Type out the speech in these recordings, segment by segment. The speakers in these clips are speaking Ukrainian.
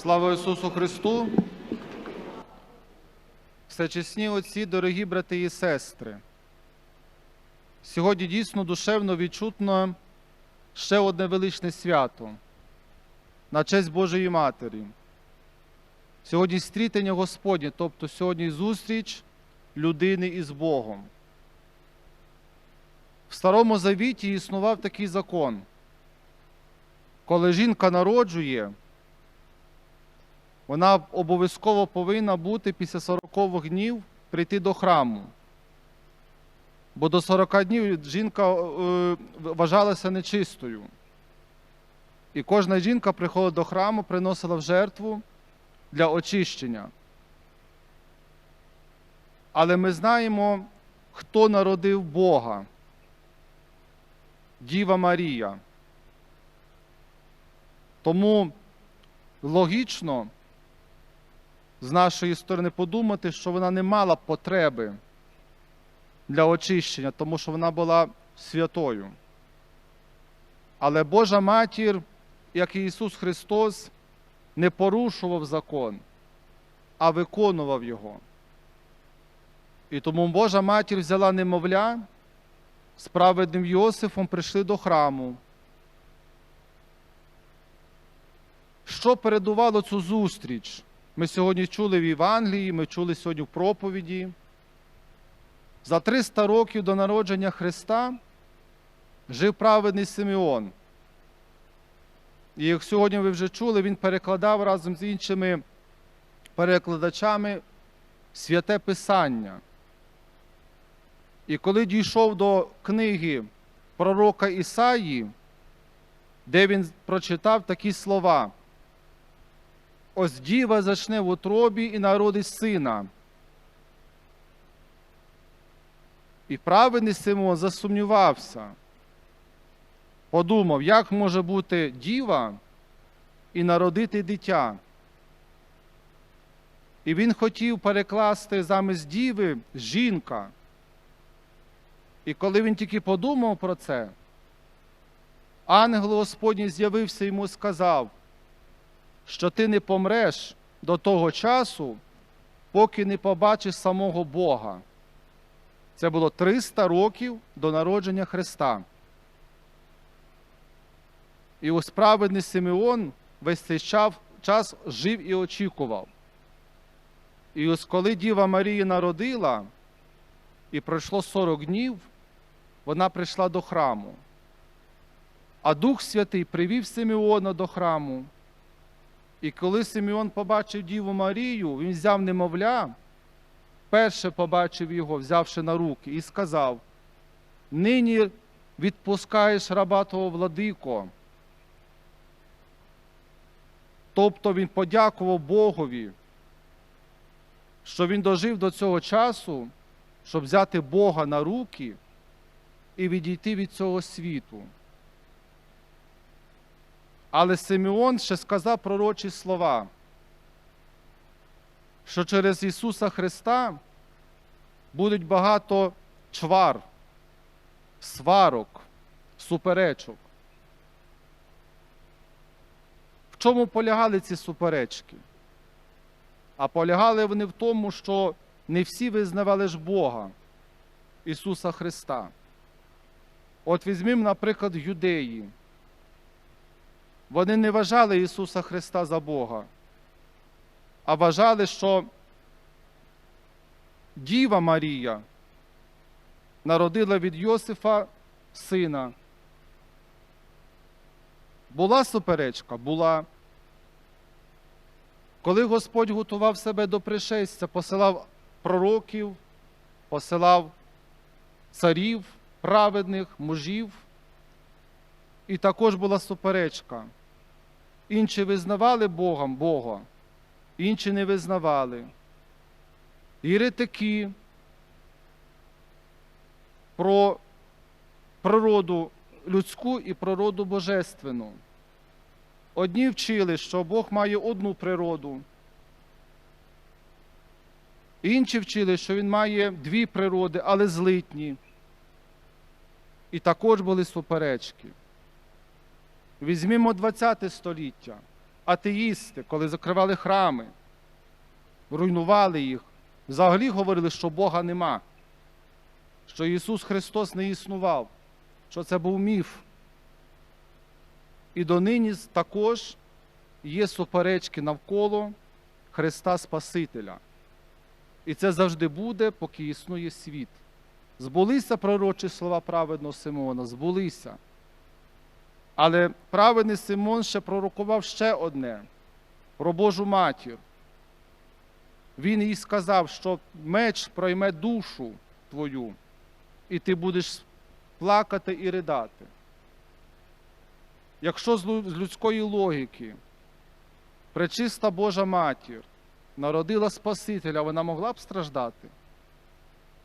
Слава Ісусу Христу! Всечесні отці, дорогі брати і сестри. Сьогодні дійсно душевно відчутно ще одне величне свято на честь Божої Матері. Сьогодні стрітення Господнє, тобто сьогодні зустріч людини із Богом. В Старому Завіті існував такий закон. Коли жінка народжує, вона обов'язково повинна бути після 40 днів прийти до храму. Бо до 40 днів жінка е, вважалася нечистою. І кожна жінка приходила до храму, приносила в жертву для очищення. Але ми знаємо, хто народив Бога. Діва Марія. Тому логічно з нашої сторони подумати, що вона не мала потреби для очищення, тому що вона була святою. Але Божа матір, як і Ісус Христос, не порушував закон, а виконував його. І тому Божа матір взяла немовля, з праведним Йосифом прийшли до храму. Що передувало цю зустріч? Ми сьогодні чули в Євангелії, ми чули сьогодні в проповіді. За 300 років до народження Христа жив праведний Симеон. І як сьогодні ви вже чули, він перекладав разом з іншими перекладачами святе Писання. І коли дійшов до книги пророка Ісаї, де він прочитав такі слова. Ось діва зачне в утробі і народить сина. І праведний Симон засумнівався. Подумав, як може бути діва і народити дитя. І він хотів перекласти замість діви жінка. І коли він тільки подумав про це, ангел Господній з'явився йому і сказав, що ти не помреш до того часу, поки не побачиш самого Бога. Це було 300 років до народження Христа. І ось праведний Симеон весь цей час жив і очікував. І ось коли Діва Марія народила, і пройшло 40 днів, вона прийшла до храму. А Дух Святий привів Симеона до храму. І коли Симеон побачив Діву Марію, він взяв немовля, перше побачив його, взявши на руки, і сказав: Нині відпускаєш раба твого владико. Тобто він подякував Богові, що він дожив до цього часу, щоб взяти Бога на руки і відійти від цього світу. Але Симеон ще сказав пророчі слова, що через Ісуса Христа будуть багато чвар, сварок, суперечок. В чому полягали ці суперечки? А полягали вони в тому, що не всі визнавали ж Бога, Ісуса Христа. От візьмімо, наприклад, юдеї. Вони не вважали Ісуса Христа за Бога, а вважали, що Діва Марія народила від Йосифа сина. Була суперечка? Була. Коли Господь готував себе до пришестя, посилав пророків, посилав царів, праведних, мужів, і також була суперечка. Інші визнавали Богом Бога, інші не визнавали. Єретики про природу людську і природу божественну. Одні вчили, що Бог має одну природу. Інші вчили, що Він має дві природи, але злитні. І також були суперечки. Візьмімо ХХ століття. атеїсти, коли закривали храми, руйнували їх, взагалі говорили, що Бога нема, що Ісус Христос не існував, що це був міф. І донині також є суперечки навколо Христа Спасителя. І це завжди буде, поки існує світ. Збулися пророчі слова праведного Симона, збулися. Але праведний Симон ще пророкував ще одне про Божу матір. Він їй сказав, що меч пройме душу твою, і ти будеш плакати і ридати. Якщо з людської логіки пречиста Божа матір народила Спасителя, вона могла б страждати?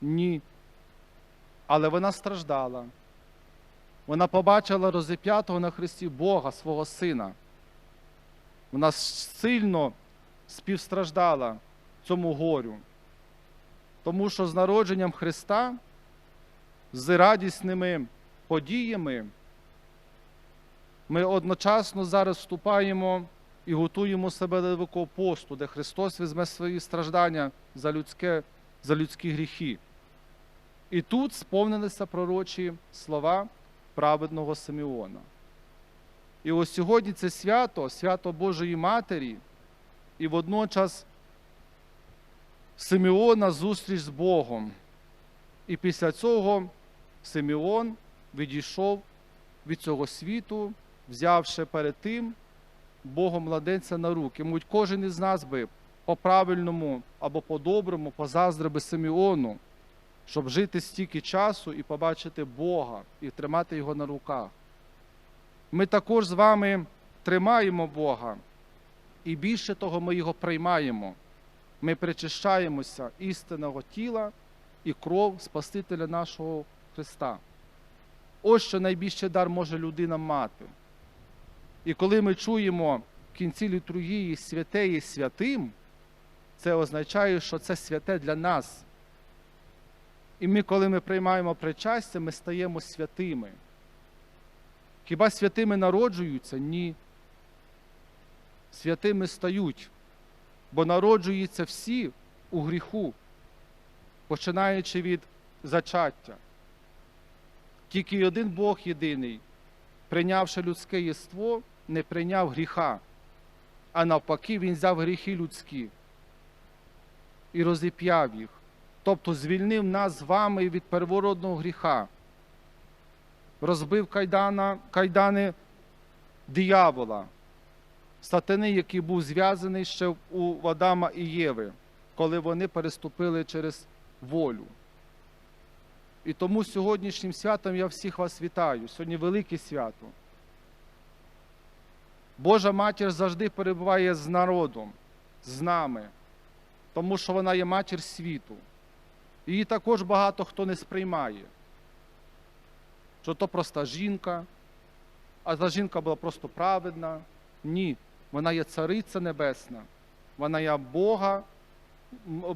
Ні. Але вона страждала. Вона побачила розіп'ятого на Христі Бога, свого Сина. Вона сильно співстраждала цьому горю. Тому що з народженням Христа, з радісними подіями, ми одночасно зараз вступаємо і готуємо себе до Великого посту, де Христос візьме свої страждання за, людське, за людські гріхи. І тут сповнилися пророчі слова праведного Симеона. І ось сьогодні це свято, свято Божої Матері, і водночас Симеона зустріч з Богом. І після цього Симеон відійшов від цього світу, взявши перед тим Богом младенця на руки. Муть кожен із нас би по-правильному або по-доброму позаздрив би Симеону, щоб жити стільки часу і побачити Бога і тримати його на руках. Ми також з вами тримаємо Бога, і більше того, ми його приймаємо. Ми причищаємося істинного тіла і кров Спасителя нашого Христа. Ось що найбільший дар може людина мати. І коли ми чуємо в кінці літургії святе є святим, це означає, що це святе для нас. І ми, коли ми приймаємо причастя, ми стаємо святими. Хіба святими народжуються? Ні. Святими стають, бо народжуються всі у гріху, починаючи від зачаття. Тільки один Бог єдиний, прийнявши людське єство, не прийняв гріха, а навпаки, Він взяв гріхи людські і розіп'яв їх, тобто звільнив нас з вами від первородного гріха, розбив кайдана, кайдани диявола, сатани, який був зв'язаний ще у Адама і Єви, коли вони переступили через волю. І тому сьогоднішнім святом я всіх вас вітаю. Сьогодні велике свято. Божа матір завжди перебуває з народом, з нами, тому що вона є матір світу. Її також багато хто не сприймає. Що то проста жінка, а та жінка була просто праведна. Ні, вона є цариця небесна, вона є Бога,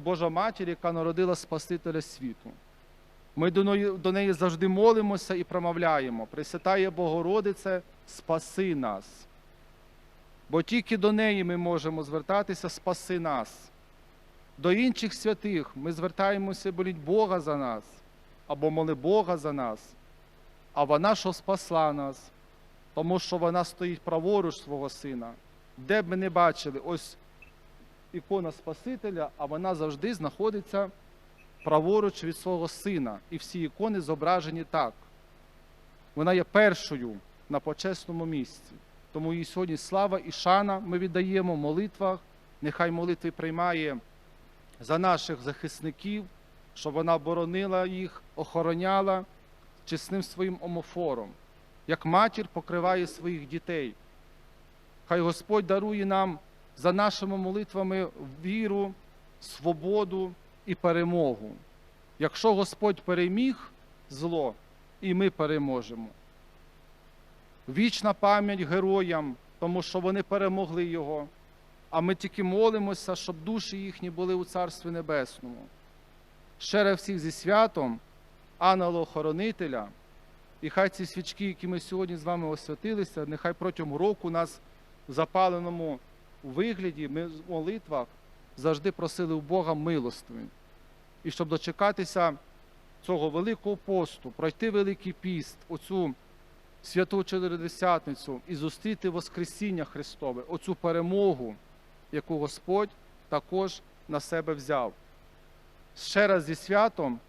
Божа матір, яка народила Спасителя світу. Ми до неї, до неї завжди молимося і промовляємо. Пресвятає Богородице, спаси нас. Бо тільки до неї ми можемо звертатися, спаси нас. До інших святих ми звертаємося, боліть Бога за нас, або моли Бога за нас, а вона, що спасла нас, тому що вона стоїть праворуч свого сина. Де б ми не бачили, ось ікона Спасителя, а вона завжди знаходиться праворуч від свого сина. І всі ікони зображені так. Вона є першою на почесному місці. Тому їй сьогодні слава і шана ми віддаємо в молитвах. Нехай молитви приймає за наших захисників, щоб вона боронила їх, охороняла чесним своїм омофором, як матір покриває своїх дітей. Хай Господь дарує нам за нашими молитвами віру, свободу і перемогу. Якщо Господь переміг зло, і ми переможемо. Вічна пам'ять героям, тому що вони перемогли його. А ми тільки молимося, щоб душі їхні були у Царстві Небесному. Ще раз всіх зі святом, ангела-охоронителя, і хай ці свічки, які ми сьогодні з вами освятилися, нехай протягом року нас в запаленому вигляді, ми в молитвах завжди просили у Бога милостиви. І щоб дочекатися цього великого посту, пройти Великий піст, оцю святу Чотиридесятницю і зустріти Воскресіння Христове, оцю перемогу, яку Господь також на себе взяв. Ще раз зі святом,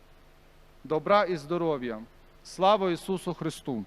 добра і здоров'я. Слава Ісусу Христу!